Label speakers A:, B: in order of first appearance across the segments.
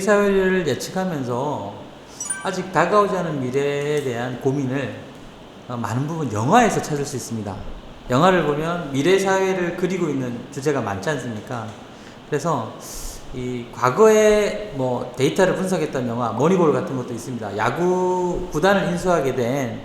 A: 미래 사회를 예측하면서 아직 다가오지 않은 미래에 대한 고민을 어, 많은 부분 영화에서 찾을 수 있습니다. 영화를 보면 미래 사회를 그리고 있는 주제가 많지 않습니까? 그래서 이 과거에 뭐 데이터를 분석했던 영화 머니볼 같은 것도 있습니다. 야구 구단을 인수하게 된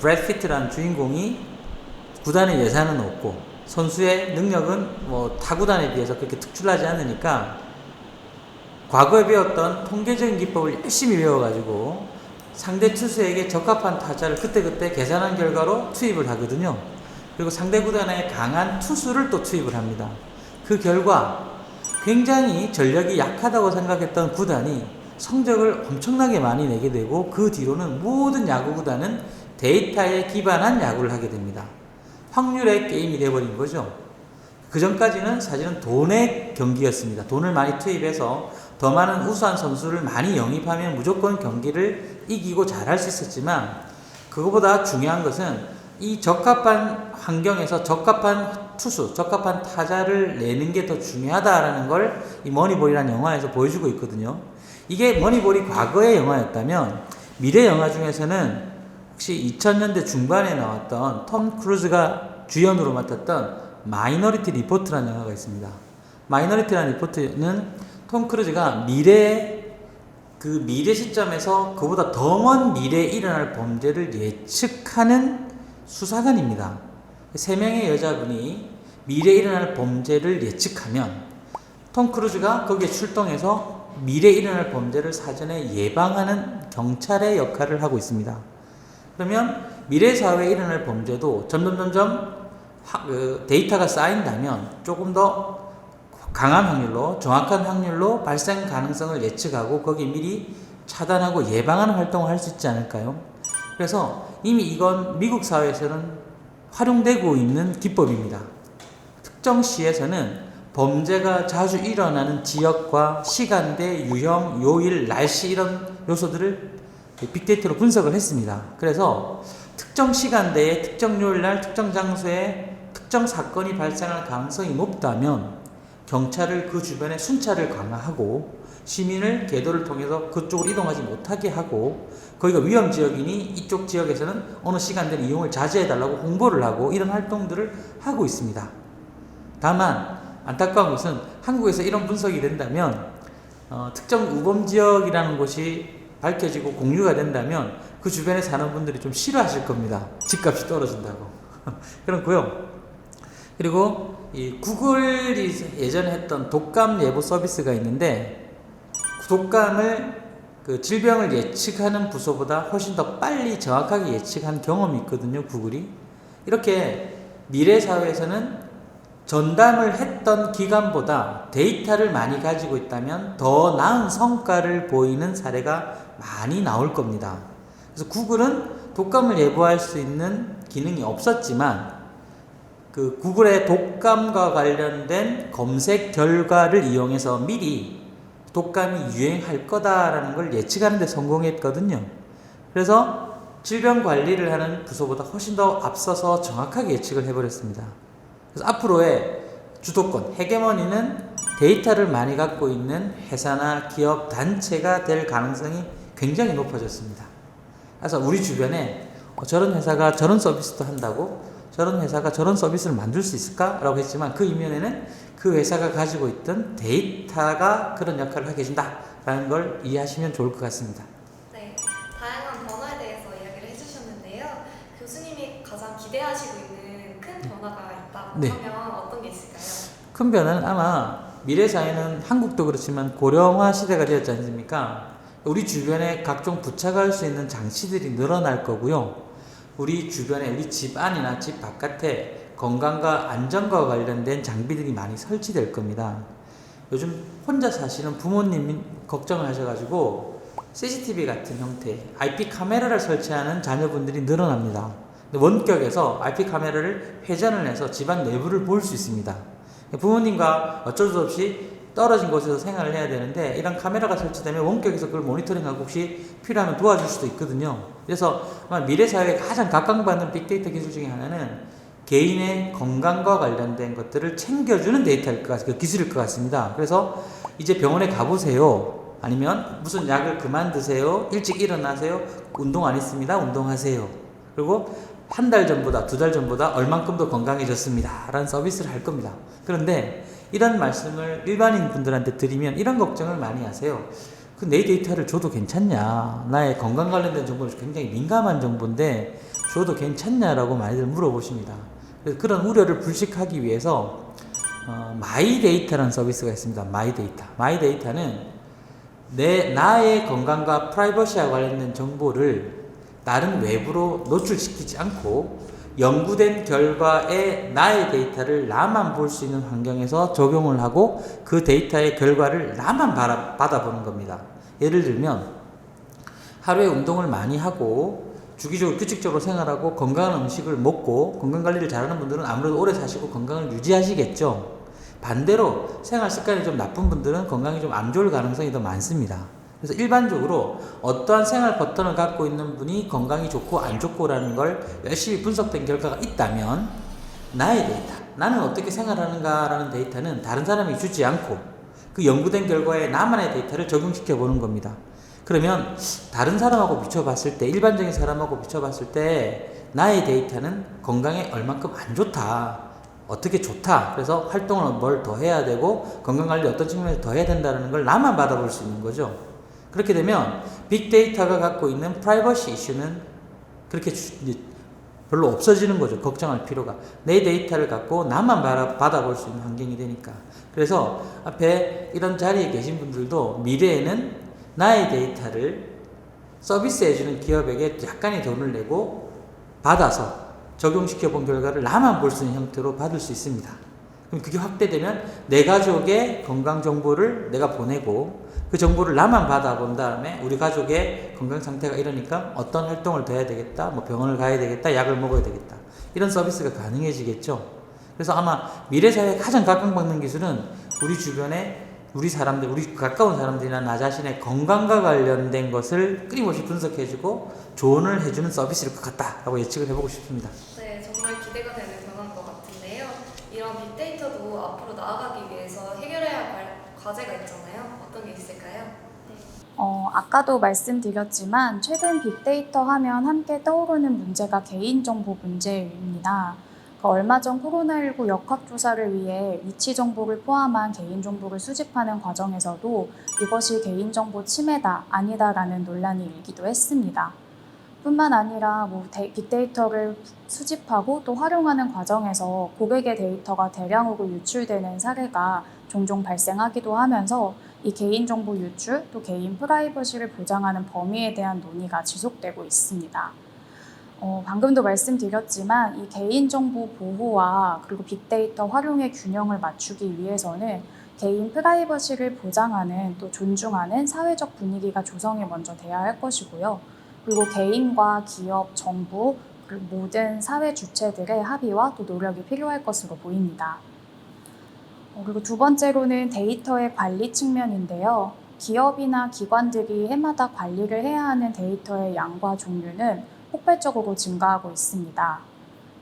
A: 브래드 피트라는 주인공이 구단의 예산은 없고 선수의 능력은 뭐 타구단에 비해서 그렇게 특출나지 않으니까 과거에 배웠던 통계적인 기법을 열심히 배워가지고 상대 투수에게 적합한 타자를 그때그때 계산한 결과로 투입을 하거든요. 그리고 상대 구단에 강한 투수를 또 투입을 합니다. 그 결과 굉장히 전력이 약하다고 생각했던 구단이 성적을 엄청나게 많이 내게 되고 그 뒤로는 모든 야구 구단은 데이터에 기반한 야구를 하게 됩니다. 확률의 게임이 되어버린 거죠. 그 전까지는 사실은 돈의 경기였습니다. 돈을 많이 투입해서 더 많은 우수한 선수를 많이 영입하면 무조건 경기를 이기고 잘할 수 있었지만 그거보다 중요한 것은 이 적합한 환경에서 적합한 투수, 적합한 타자를 내는 게 더 중요하다라는 걸 이 머니볼이라는 영화에서 보여주고 있거든요. 이게 머니볼이 과거의 영화였다면 미래 영화 중에서는 혹시 2000년대 중반에 나왔던 톰 크루즈가 주연으로 맡았던 마이너리티 리포트라는 영화가 있습니다. 마이너리티라는 리포트는 톰 크루즈가 미래 그 미래 시점에서 그보다 더 먼 미래에 일어날 범죄를 예측하는 수사관입니다. 세 명의 여자분이 미래에 일어날 범죄를 예측하면 톰 크루즈가 거기에 출동해서 미래에 일어날 범죄를 사전에 예방하는 경찰의 역할을 하고 있습니다. 그러면 미래 사회에 일어날 범죄도 점점 점점 하- 그 데이터가 쌓인다면 조금 더 강한 확률로 정확한 확률로 발생 가능성을 예측하고 거기 미리 차단하고 예방하는 활동을 할 수 있지 않을까요? 그래서 이미 이건 미국 사회에서는 활용되고 있는 기법입니다. 특정 시에서는 범죄가 자주 일어나는 지역과 시간대, 유형, 요일, 날씨 이런 요소들을 빅데이터로 분석을 했습니다. 그래서 특정 시간대에 특정 요일 날 특정 장소에 특정 사건이 발생할 가능성이 높다면 경찰을 그 주변에 순찰을 강화하고 시민을 궤도를 통해서 그쪽으로 이동하지 못하게 하고 거기가 위험 지역이니 이쪽 지역에서는 어느 시간대는 이용을 자제해 달라고 홍보를 하고 이런 활동들을 하고 있습니다. 다만 안타까운 것은 한국에서 이런 분석이 된다면 어, 특정 우범 지역이라는 곳이 밝혀지고 공유가 된다면 그 주변에 사는 분들이 좀 싫어하실 겁니다. 집값이 떨어진다고. 그렇고요. 그리고 이 구글이 예전에 했던 독감 예보 서비스가 있는데 그 독감을 그 질병을 예측하는 부서보다 훨씬 더 빨리 정확하게 예측한 경험이 있거든요, 구글이. 이렇게 미래 사회에서는 전담을 했던 기관보다 데이터를 많이 가지고 있다면 더 나은 성과를 보이는 사례가 많이 나올 겁니다. 그래서 구글은 독감을 예보할 수 있는 기능이 없었지만 그 구글의 독감과 관련된 검색 결과를 이용해서 미리 독감이 유행할 거다라는 걸 예측하는 데 성공했거든요. 그래서 질병 관리를 하는 부서보다 훨씬 더 앞서서 정확하게 예측을 해버렸습니다. 그래서 앞으로의 주도권, 헤게머니는 데이터를 많이 갖고 있는 회사나 기업, 단체가 될 가능성이 굉장히 높아졌습니다. 그래서 우리 주변에 어, 저런 회사가 저런 서비스도 한다고 저런 회사가 저런 서비스를 만들 수 있을까라고 했지만 그 이면에는 그 회사가 가지고 있던 데이터가 그런 역할을 하게 해준다라는 걸 이해하시면 좋을 것 같습니다.
B: 네, 다양한 변화에 대해서 이야기를 해주셨는데요. 교수님이 가장 기대하시고 있는 큰 변화가 있다고
A: 네.
B: 하면 어떤 게 있을까요?
A: 큰 변화는 아마 미래 사회는 한국도 그렇지만 고령화 시대가 되었지 않습니까? 우리 주변에 각종 부착할 수 있는 장치들이 늘어날 거고요. 우리 주변에 우리 집 안이나 집 바깥에 건강과 안전과 관련된 장비들이 많이 설치될 겁니다. 요즘 혼자 사시는 부모님이 걱정을 하셔가지고 CCTV 같은 형태, IP 카메라를 설치하는 자녀분들이 늘어납니다. 원격에서 IP 카메라를 회전을 해서 집안 내부를 볼 수 있습니다. 부모님과 어쩔 수 없이 떨어진 곳에서 생활을 해야 되는데 이런 카메라가 설치되면 원격에서 그걸 모니터링하고 혹시 필요하면 도와줄 수도 있거든요. 그래서 미래 사회에 가장 각광받는 빅데이터 기술 중에 하나는 개인의 건강과 관련된 것들을 챙겨주는 데이터일 것 같, 그 기술일 것 같습니다. 그래서 이제 병원에 가보세요. 아니면 무슨 약을 그만 드세요. 일찍 일어나세요. 운동 안 했습니다. 운동하세요. 그리고 한 달 전보다 두 달 전보다 얼만큼 더 건강해졌습니다. 라는 서비스를 할 겁니다. 그런데 이런 말씀을 일반인 분들한테 드리면 이런 걱정을 많이 하세요. 그 내 데이터를 줘도 괜찮냐? 나의 건강 관련된 정보는 굉장히 민감한 정보인데 줘도 괜찮냐라고 많이들 물어보십니다. 그래서 그런 우려를 불식하기 위해서 어, 마이 데이터라는 서비스가 있습니다. 마이 데이터. 마이 데이터는 내 나의 건강과 프라이버시와 관련된 정보를 다른 외부로 노출시키지 않고 연구된 결과에 나의 데이터를 나만 볼 수 있는 환경에서 적용을 하고 그 데이터의 결과를 나만 받아보는 겁니다. 예를 들면 하루에 운동을 많이 하고 주기적으로 규칙적으로 생활하고 건강한 음식을 먹고 건강 관리를 잘하는 분들은 아무래도 오래 사시고 건강을 유지하시겠죠. 반대로 생활 습관이 좀 나쁜 분들은 건강이 좀 안 좋을 가능성이 더 많습니다. 그래서 일반적으로 어떠한 생활 패턴을 갖고 있는 분이 건강이 좋고 안 좋고라는 걸 열심히 분석된 결과가 있다면 나의 데이터, 나는 어떻게 생활하는가라는 데이터는 다른 사람이 주지 않고 그 연구된 결과에 나만의 데이터를 적용시켜 보는 겁니다. 그러면 다른 사람하고 비춰봤을 때 일반적인 사람하고 비춰봤을 때 나의 데이터는 건강에 얼만큼 안 좋다. 어떻게 좋다. 그래서 활동을 뭘 더 해야 되고 건강 관리 어떤 측면에서 더 해야 된다는 걸 나만 받아볼 수 있는 거죠. 그렇게 되면 빅데이터가 갖고 있는 프라이버시 이슈는 그렇게 별로 없어지는 거죠. 걱정할 필요가. 내 데이터를 갖고 나만 받아, 받아볼 수 있는 환경이 되니까. 그래서 앞에 이런 자리에 계신 분들도 미래에는 나의 데이터를 서비스해주는 기업에게 약간의 돈을 내고 받아서 적용시켜 본 결과를 나만 볼 수 있는 형태로 받을 수 있습니다. 그럼 그게 확대되면 내 가족의 건강 정보를 내가 보내고 그 정보를 나만 받아본 다음에 우리 가족의 건강 상태가 이러니까 어떤 활동을 더 해야 되겠다, 뭐 병원을 가야 되겠다, 약을 먹어야 되겠다. 이런 서비스가 가능해지겠죠. 그래서 아마 미래 사회에 가장 각광받는 기술은 우리 주변에 우리 사람들, 우리 가까운 사람들이나 나 자신의 건강과 관련된 것을 끊임없이 분석해주고 조언을 해주는 서비스일 것 같다라고 예측을 해보고 싶습니다.
B: 네, 정말 기대가 되는 변화인 것 같은데요. 이런 빅데이터도 앞으로 나아가기 위해서 해결해야 할 과제가 있잖아요. 어떤 게 있을까요?
C: 어, 아까도 말씀드렸지만 최근 빅데이터 하면 함께 떠오르는 문제가 개인정보 문제입니다. 그 얼마 전 코로나19 역학조사를 위해 위치 정보를 포함한 개인정보를 수집하는 과정에서도 이것이 개인정보 침해다, 아니다라는 논란이 일기도 했습니다. 뿐만 아니라 뭐 데- 빅데이터를 수집하고 또 활용하는 과정에서 고객의 데이터가 대량으로 유출되는 사례가 종종 발생하기도 하면서 이 개인정보 유출 또 개인 프라이버시를 보장하는 범위에 대한 논의가 지속되고 있습니다. 어, 방금도 말씀드렸지만 이 개인정보 보호와 그리고 빅데이터 활용의 균형을 맞추기 위해서는 개인 프라이버시를 보장하는 또 존중하는 사회적 분위기가 조성이 먼저 돼야 할 것이고요. 그리고 개인과 기업, 정부, 모든 사회 주체들의 합의와 또 노력이 필요할 것으로 보입니다. 어, 그리고 두 번째로는 데이터의 관리 측면인데요. 기업이나 기관들이 해마다 관리를 해야 하는 데이터의 양과 종류는 폭발적으로 증가하고 있습니다.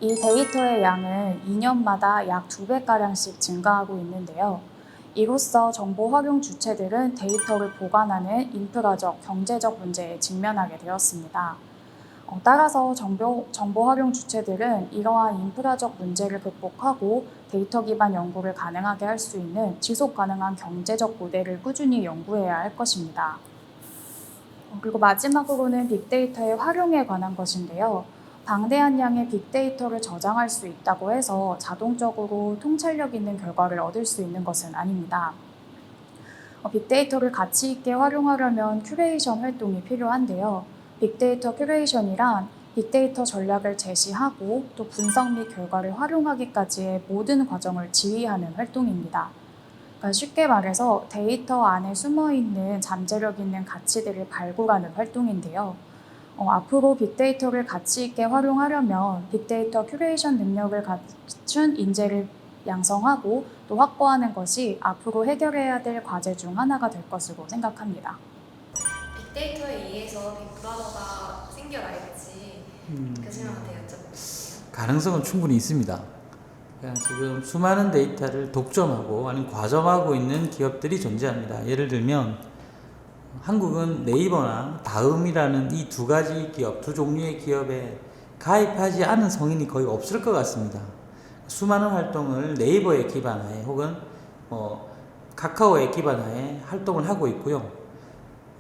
C: 이 데이터의 양은 2년마다 약 2배가량씩 증가하고 있는데요. 이로써 정보 활용 주체들은 데이터를 보관하는 인프라적, 경제적 문제에 직면하게 되었습니다. 어, 따라서 정보, 정보 활용 주체들은 이러한 인프라적 문제를 극복하고 데이터 기반 연구를 가능하게 할 수 있는 지속 가능한 경제적 모델을 꾸준히 연구해야 할 것입니다. 어, 그리고 마지막으로는 빅데이터의 활용에 관한 것인데요. 방대한 양의 빅데이터를 저장할 수 있다고 해서 자동적으로 통찰력 있는 결과를 얻을 수 있는 것은 아닙니다. 어, 빅데이터를 가치 있게 활용하려면 큐레이션 활동이 필요한데요. 빅데이터 큐레이션이란 빅데이터 전략을 제시하고 또 분석 및 결과를 활용하기까지의 모든 과정을 지휘하는 활동입니다. 그러니까 쉽게 말해서 데이터 안에 숨어 있는 잠재력 있는 가치들을 발굴하는 활동인데요. 어, 앞으로 빅데이터를 가치 있게 활용하려면 빅데이터 큐레이션 능력을 갖춘 인재를 양성하고 또 확보하는 것이 앞으로 해결해야 될 과제 중 하나가 될 것으로 생각합니다.
B: 빅데이터에 의해서 빅브라더가 생겨날지 교수님한테 여쭤볼게요.
A: 가능성은 충분히 있습니다. 그냥 지금 수많은 데이터를 독점하고 아니면 과점하고 있는 기업들이 존재합니다. 예를 들면 한국은 네이버나 다음이라는 이 두 가지 기업, 두 종류의 기업에 가입하지 않은 성인이 거의 없을 것 같습니다. 수많은 활동을 네이버에 기반하에 혹은 뭐 카카오에 기반하에 활동을 하고 있고요.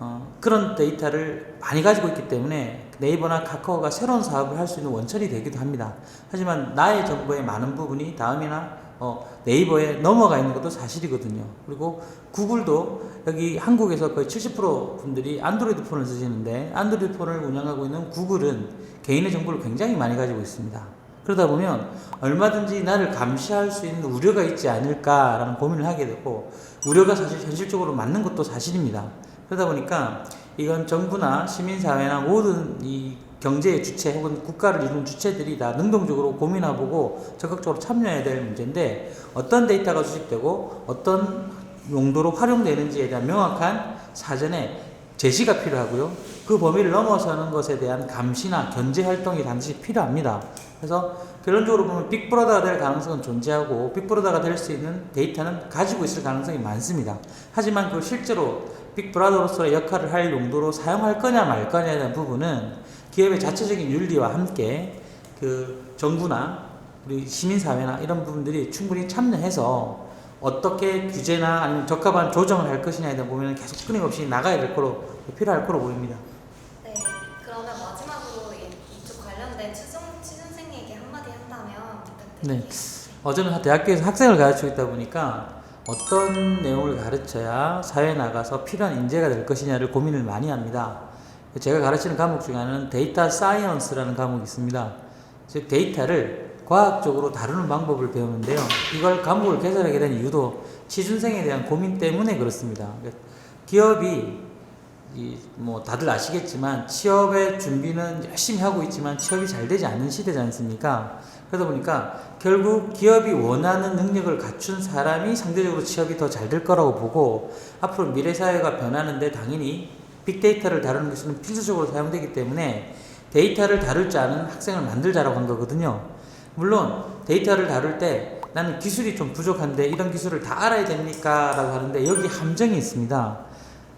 A: 어, 그런 데이터를 많이 가지고 있기 때문에 네이버나 카카오가 새로운 사업을 할 수 있는 원천이 되기도 합니다. 하지만 나의 정보의 많은 부분이 다음이나 어, 네이버에 넘어가 있는 것도 사실이거든요. 그리고 구글도 여기 한국에서 거의 70% 분들이 안드로이드 폰을 쓰시는데 안드로이드 폰을 운영하고 있는 구글은 개인의 정보를 굉장히 많이 가지고 있습니다. 그러다 보면 얼마든지 나를 감시할 수 있는 우려가 있지 않을까라는 고민을 하게 되고 우려가 사실 현실적으로 맞는 것도 사실입니다. 그러다 보니까 이건 정부나 시민사회나 모든 이 경제의 주체 혹은 국가를 이루는 주체들이 다 능동적으로 고민해보고 적극적으로 참여해야 될 문제인데 어떤 데이터가 수집되고 어떤 용도로 활용되는지에 대한 명확한 사전에 제시가 필요하고요. 그 범위를 넘어서는 것에 대한 감시나 견제 활동이 반드시 필요합니다. 그래서 결론적으로 보면 빅브라더가 될 가능성은 존재하고 빅브라더가 될 수 있는 데이터는 가지고 있을 가능성이 많습니다. 하지만 그 실제로 빅브라더로서의 역할을 할 용도로 사용할 거냐 말 거냐에 대한 부분은 기업의 자체적인 윤리와 함께 그 정부나 우리 시민사회나 이런 부분들이 충분히 참여해서 어떻게 규제나 아니면 적합한 조정을 할 것이냐에 대한 부분은 계속 끊임없이 나가야 될 거로 필요할 거로 보입니다.
B: 부탁드릴게요.
A: 어, 저는 대학교에서 학생을 가르치고 있다 보니까 어떤 내용을 가르쳐야 사회에 나가서 필요한 인재가 될 것이냐를 고민을 많이 합니다. 제가 가르치는 과목 중에 하나는 데이터 사이언스라는 과목이 있습니다. 즉 데이터를 과학적으로 다루는 방법을 배우는데요. 이걸 과목을 개설하게 된 이유도 취준생에 대한 고민 때문에 그렇습니다. 기업이 이 뭐 다들 아시겠지만 취업의 준비는 열심히 하고 있지만 취업이 잘 되지 않는 시대지 않습니까? 그러다 보니까 결국 기업이 원하는 능력을 갖춘 사람이 상대적으로 취업이 더 잘 될 거라고 보고 앞으로 미래 사회가 변하는데 당연히 빅데이터를 다루는 기술은 필수적으로 사용되기 때문에 데이터를 다룰 줄 아는 학생을 만들자라고 한 거거든요. 물론 데이터를 다룰 때 나는 기술이 좀 부족한데 이런 기술을 다 알아야 됩니까? 라고 하는데 여기 함정이 있습니다.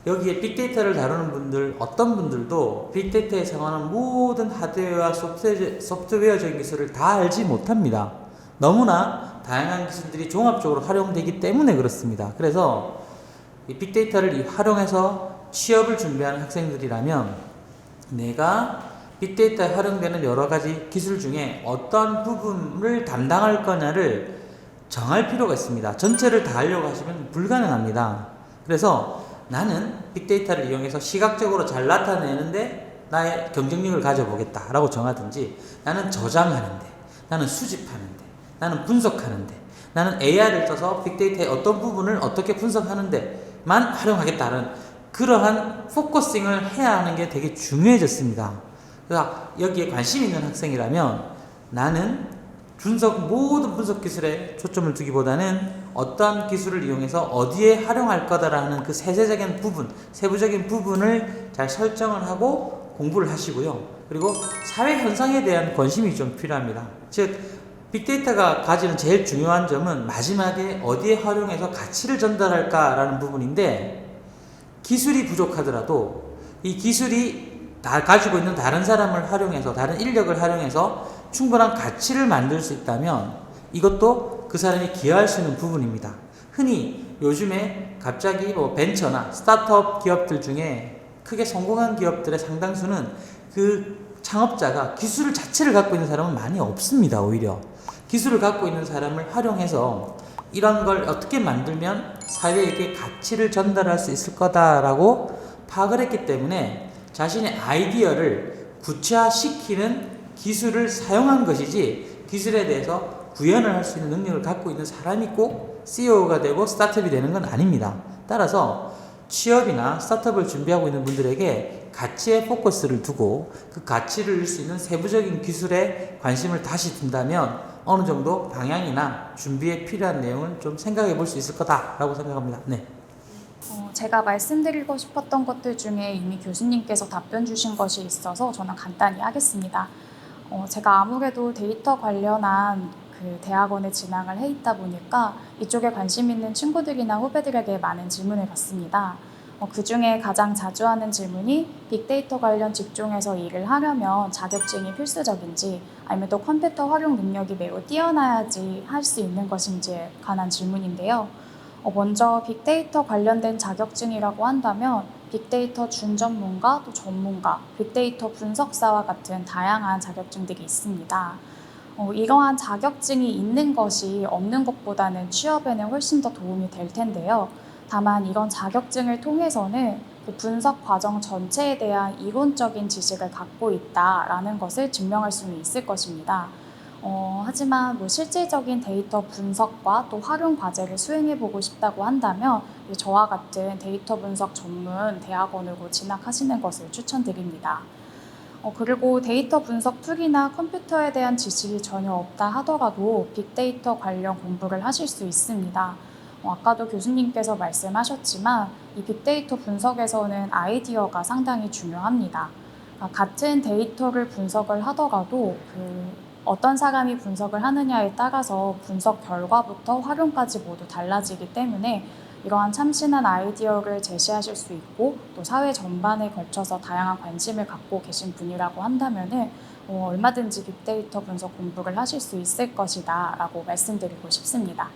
A: 여기에 빅데이터를 다루는 분들, 어떤 분들도 빅데이터에 사용하는 모든 하드웨어와 소프트웨어, 소프트웨어적인 기술을 다 알지 못합니다. 너무나 다양한 기술들이 종합적으로 활용되기 때문에 그렇습니다. 그래서 이 빅데이터를 활용해서 취업을 준비하는 학생들이라면 내가 빅데이터에 활용되는 여러 가지 기술 중에 어떤 부분을 담당할 거냐를 정할 필요가 있습니다. 전체를 다 하려고 하시면 불가능합니다. 그래서 나는 빅데이터를 이용해서 시각적으로 잘 나타내는데 나의 경쟁력을 가져보겠다라고 정하든지 나는 저장하는데 나는 수집하는데 나는 분석하는데 나는 AI를 써서 빅데이터의 어떤 부분을 어떻게 분석하는데만 활용하겠다는 그러한 포커싱을 해야 하는 게 되게 중요해졌습니다. 그래서 여기에 관심 있는 학생이라면 나는 분석 모든 분석 기술에 초점을 두기보다는 어떤 기술을 이용해서 어디에 활용할 거다라는 그 세세적인 부분, 세부적인 부분을 잘 설정을 하고 공부를 하시고요. 그리고 사회 현상에 대한 관심이 좀 필요합니다. 즉 빅데이터가 가지는 제일 중요한 점은 마지막에 어디에 활용해서 가치를 전달할까라는 부분인데 기술이 부족하더라도 이 기술이 다 가지고 있는 다른 사람을 활용해서 다른 인력을 활용해서 충분한 가치를 만들 수 있다면 이것도 그 사람이 기여할 수 있는 부분입니다. 흔히 요즘에 갑자기 뭐 벤처나 스타트업 기업들 중에 크게 성공한 기업들의 상당수는 그 창업자가 기술 자체를 갖고 있는 사람은 많이 없습니다. 오히려 기술을 갖고 있는 사람을 활용해서 이런 걸 어떻게 만들면 사회에게 가치를 전달할 수 있을 거다라고 파악을 했기 때문에 자신의 아이디어를 구체화시키는 기술을 사용한 것이지 기술에 대해서 구현을 할 수 있는 능력을 갖고 있는 사람이 꼭 CEO가 되고 스타트업이 되는 건 아닙니다. 따라서 취업이나 스타트업을 준비하고 있는 분들에게 가치에 포커스를 두고 그 가치를 낼 수 있는 세부적인 기술에 관심을 다시 둔다면 어느 정도 방향이나 준비에 필요한 내용을 좀 생각해 볼 수 있을 거다라고 생각합니다. 네.
C: 어, 제가 말씀드리고 싶었던 것들 중에 이미 교수님께서 답변 주신 것이 있어서 저는 간단히 하겠습니다. 어, 제가 아무래도 데이터 관련한 그 대학원에 진학을 해 있다 보니까 이쪽에 관심 있는 친구들이나 후배들에게 많은 질문을 받습니다. 어, 그 중에 가장 자주 하는 질문이 빅데이터 관련 직종에서 일을 하려면 자격증이 필수적인지 아니면 또 컴퓨터 활용 능력이 매우 뛰어나야지 할 수 있는 것인지에 관한 질문인데요. 어, 먼저 빅데이터 관련된 자격증이라고 한다면 빅데이터 준전문가 또 전문가, 빅데이터 분석사와 같은 다양한 자격증들이 있습니다. 어, 이러한 자격증이 있는 것이 없는 것보다는 취업에는 훨씬 더 도움이 될 텐데요. 다만 이런 자격증을 통해서는 그 분석 과정 전체에 대한 이론적인 지식을 갖고 있다라는 것을 증명할 수는 있을 것입니다. 어, 하지만 뭐 실질적인 데이터 분석과 또 활용 과제를 수행해 보고 싶다고 한다면 저와 같은 데이터 분석 전문 대학원으로 진학하시는 것을 추천드립니다. 어, 그리고 데이터 분석 툴이나 컴퓨터에 대한 지식이 전혀 없다 하더라도 빅데이터 관련 공부를 하실 수 있습니다. 어, 아까도 교수님께서 말씀하셨지만 이 빅데이터 분석에서는 아이디어가 상당히 중요합니다. 아, 같은 데이터를 분석을 하더라도 그 어떤 사람이 분석을 하느냐에 따라서 분석 결과부터 활용까지 모두 달라지기 때문에 이러한 참신한 아이디어를 제시하실 수 있고 또 사회 전반에 걸쳐서 다양한 관심을 갖고 계신 분이라고 한다면은 어, 얼마든지 빅데이터 분석 공부를 하실 수 있을 것이다 라고 말씀드리고 싶습니다.